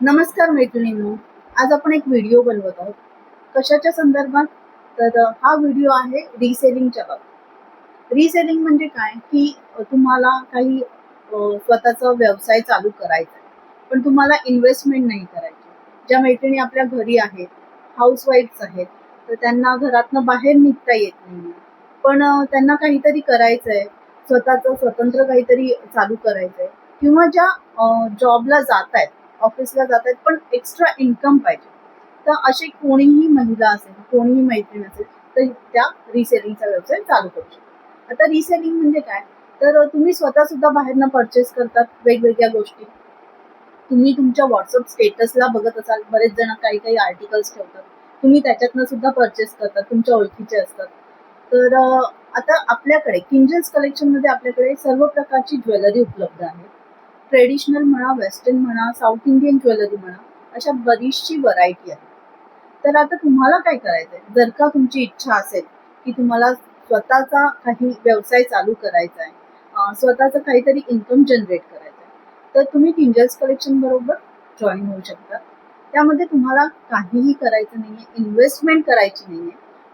नमस्कार मैत्रिणींनो आज आपण एक व्हिडिओ बनवत आहोत. कशाच्या संदर्भात? तर हा व्हिडिओ आहे रिसेलिंगच्या बाबतीत. रिसेलिंग म्हणजे काय? की तुम्हाला काही स्वतःचा व्यवसाय चालू करायचा पण तुम्हाला इन्व्हेस्टमेंट नाही करायची. ज्या मैत्रिणी आपल्या घरी आहेत हाऊसवाईफ्स आहेत तर त्यांना घरातनं बाहेर निघता येत नाही पण त्यांना काहीतरी करायचं आहे स्वतःचं स्वतंत्र काहीतरी चालू करायचं आहे किंवा ज्या जॉबला जात आहेत ऑफिसला जात आहेत पण एक्स्ट्रा इन्कम पाहिजे. तर अशी कोणीही महिला असेल कोणीही मैत्रीण असेल तर त्या रिसेलिंगचा व्यवसाय चालू करू शकतो आता रिसेलिंग म्हणजे काय? तर तुम्ही स्वतः सुद्धा बाहेरनं परचेस करतात वेगवेगळ्या गोष्टी. तुम्ही तुमच्या व्हॉट्सअप स्टेटसला बघत असाल बरेच जण काही काही आर्टिकल्स ठेवतात. तुम्ही त्याच्यातनं सुद्धा परचेस करतात तुमच्या ओळखीचे असतात. तर आता आपल्याकडे किंजल्स कलेक्शनमध्ये आपल्याकडे सर्व प्रकारची ज्वेलरी उपलब्ध आहे. ट्रेडिशनल म्हणा वेस्टर्न म्हणा साऊथ इंडियन ज्वेलरी म्हणा अशा बरीचशी व्हरायटी आहे तर आता तुम्हाला काय करायचंय? जर का तुमची इच्छा असेल की तुम्हाला स्वतःचा काही व्यवसाय चालू करायचा आहे अं, स्वतःचं काहीतरी इन्कम जनरेट करायचं आहे तर तुम्ही किंजल्स कलेक्शन बरोबर जॉईन होऊ शकता. त्यामध्ये तुम्हाला काहीही करायचं नाहीये इन्व्हेस्टमेंट करायची नाहीये.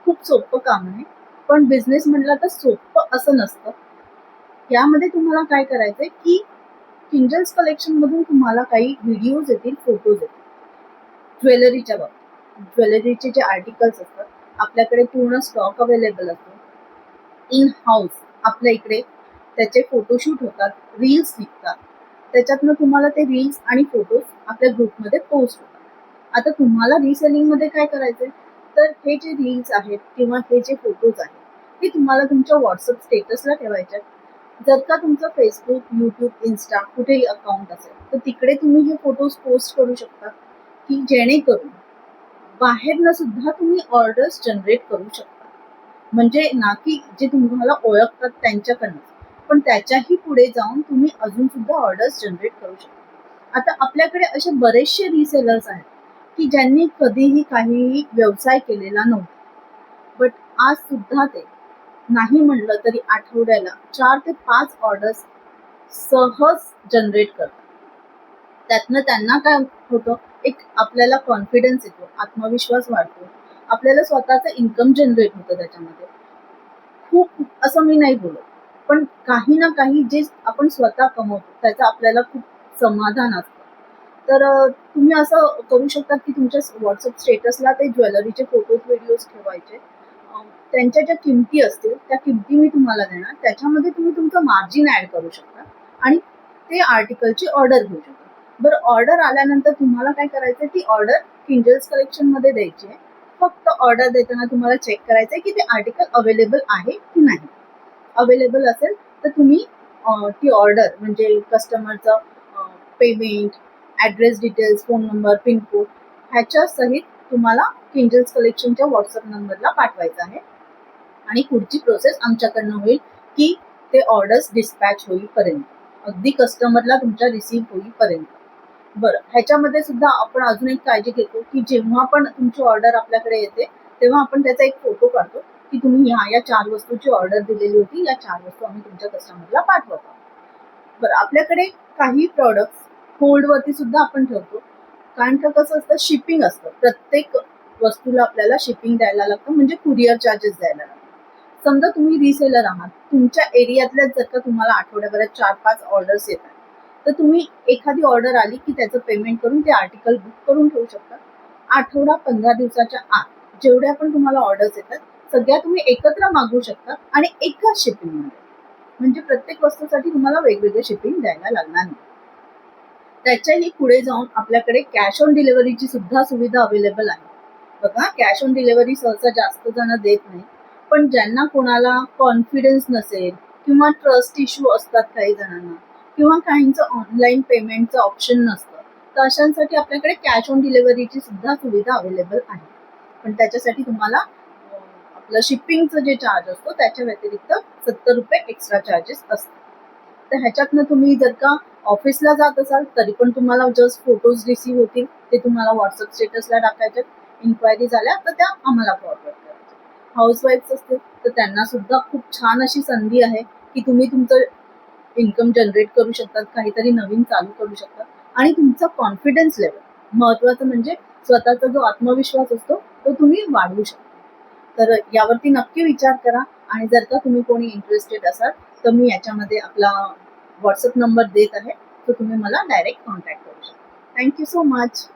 खूप सोपं काम आहे पण बिझनेस म्हटलं तर सोपं असं नसतं. यामध्ये तुम्हाला काय करायचंय की किंजल्स कलेक्शन मधून तुम्हाला काही व्हिडिओज येतील फोटोज येतील. ज्वेलरीच्या बाबतीत. ज्वेलरीचे जे आर्टिकल्स असतात आपल्याकडे पूर्ण स्टॉक अवेलेबल असतो. इन हाऊस आपल्या इकडे त्याचे फोटोशूट होतात रील्स निघतात. त्याच्यातनं तुम्हाला ते रील्स आणि फोटोज आपल्या ग्रुपमध्ये पोस्ट होतात. आता तुम्हाला रिसेलिंगमध्ये काय करायचंय? तर हे जे रील्स आहेत किंवा हे जे फोटोज आहेत ते तुम्हाला तुमच्या व्हॉट्सअप स्टेटसला ठेवायचे जर का तुमचं फेसबुक युट्यूब इन्स्टा कुठेही अकाउंट असेल तर तिकडे तुम्ही हे फोटोज पोस्ट करू शकता की जेणेकरून बाहेरनं सुद्धा तुम्ही ऑर्डर्स जनरेट करू शकता. म्हणजे ना की जे तुम्हाला ओळखतात त्यांच्याकडनं पण त्याच्याही पुढे जाऊन तुम्ही अजून सुद्धा ऑर्डर्स जनरेट करू शकता. आता आपल्याकडे असे बरेचसे रिसेलर्स आहेत की ज्यांनी कधीही काहीही व्यवसाय केलेला नव्हता बट आज सुद्धा ते नाही म्हणलं तरी आठवड्याला चार ते पाच ऑर्डर्स सहज जनरेट करतात. त्यातनं त्यांना काय होतं? एक आपल्याला कॉन्फिडन्स येतो आत्मविश्वास वाढतो. आपल्याला स्वतःचं इन्कम जनरेट होतं त्याच्यामध्ये. खूप असं मी नाही बोलत. पण काही ना काही जे आपण स्वतः कमवतो त्याचं आपल्याला खूप समाधान असतं. तर तुम्ही असं करू शकता की तुमच्या व्हॉट्सअप स्टेटसला ते ज्वेलरीचे फोटोज व्हिडिओज ठेवायचे. त्यांच्या ज्या किमती असतील त्या किमती मी तुम्हाला देणार. त्याच्यामध्ये तुम्ही तुमचं मार्जिन ऍड करू शकता आणि ते आर्टिकलची ऑर्डर घेऊ शकता. बरं ऑर्डर आल्यानंतर तुम्हाला काय करायचं ती ऑर्डर किंजल्स कलेक्शनमध्ये द्यायची आहे. फक्त ऑर्डर देताना तुम्हाला चेक करायचं आहे की ते आर्टिकल अवेलेबल आहे की नाही. अवेलेबल असेल तर तुम्ही ती ऑर्डर म्हणजे कस्टमरचं payment address details phone number pincode ह्याच्या सहित तुम्हाला किंजल्स कलेक्शनच्या व्हॉट्सअप नंबरला पाठवायचं आहे. आणि पुढची प्रोसेस आमच्याकडनं होईल की ते ऑर्डर्स डिस्पॅच होईपर्यंत. अगदी कस्टमरला तुमच्या रिसीव्ह होईपर्यंत. बरं ह्याच्यामध्ये सुद्धा आपण अजून एक काळजी घेतो की जेव्हा पण तुमची ऑर्डर आपल्याकडे येते तेव्हा आपण त्याचा एक फोटो काढतो की तुम्ही ह्या या चार वस्तूची ऑर्डर दिलेली होती या चार वस्तू आम्ही तुमच्या कस्टमरला पाठवतो. बरं आपल्याकडे काही प्रॉडक्ट्स होल्डवरती सुद्धा आपण ठेवतो. कारण का कसं असतं शिपिंग असतं. प्रत्येक वस्तूला आपल्याला शिपिंग द्यायला लागतं म्हणजे कुरिअर चार्जेस द्यायला लागतात. समजा तुम्ही रिसेलर आहात तुमच्या एरियातल्याच जर का तुम्हाला आठवड्याभरात चार पाच ऑर्डर्स येतात तर तुम्ही एखादी ऑर्डर आली की त्याचं पेमेंट करून ते आर्टिकल बुक करून ठेवू शकता. आठवडा पंधरा दिवसाच्या आत जेवढ्या पण तुम्हाला ऑर्डर्स येतात सगळ्या तुम्ही एकत्र मागवू शकता आणि एकाच शिपिंगमध्ये म्हणजे प्रत्येक वस्तूसाठी तुम्हाला वेगवेगळे शिपिंग द्यायला लागणार नाही. त्याच्याही पुढे जाऊन आपल्याकडे कॅश ऑन डिलिव्हरीची सुद्धा सुविधा अवेलेबल आहे. बघा कॅश ऑन डिलिव्हरी सहसा जास्त जण देत नाही पण ज्यांना कोणाला कॉन्फिडन्स नसेल किंवा ट्रस्ट इश्यू असतात काही जणांना किंवा काहींचं ऑनलाईन पेमेंटचं ऑप्शन नसतं तर अशांसाठी आपल्याकडे कॅश ऑन डिलिव्हरीची सुद्धा सुविधा अवेलेबल आहे. पण त्याच्यासाठी तुम्हाला आपलं शिपिंगचं जे चार्ज असतो त्याच्या व्यतिरिक्त सत्तर रुपये एक्स्ट्रा चार्जेस असतात. तर ह्याच्यातनं तुम्ही जर का ऑफिसला जात असाल तरी पण तुम्हाला जस्ट फोटोज रिसीव्ह होतील. ते तुम्हाला व्हॉट्सअप स्टेटसला टाकायचे. इन्क्वायरी झाल्या तर त्या आम्हाला फॉरवर्ड करायच्या. हाऊसवाईफ्स असतील तर त्यांना सुद्धा खूप छान अशी संधी आहे की तुम्ही तुमचं इन्कम जनरेट करू शकतात काहीतरी नवीन चालू करू शकता आणि तुमचा कॉन्फिडन्स लेवल महत्वाचं म्हणजे स्वतःचा जो आत्मविश्वास असतो तो तुम्ही वाढवू शकता. तर यावरती नक्की विचार करा. आणि जर का तुम्ही कोणी इंटरेस्टेड असाल तर मी याच्यामध्ये आपला व्हॉट्सअप नंबर देत आहे तर तुम्ही मला डायरेक्ट कॉन्टॅक्ट करू शकता. Thank you so much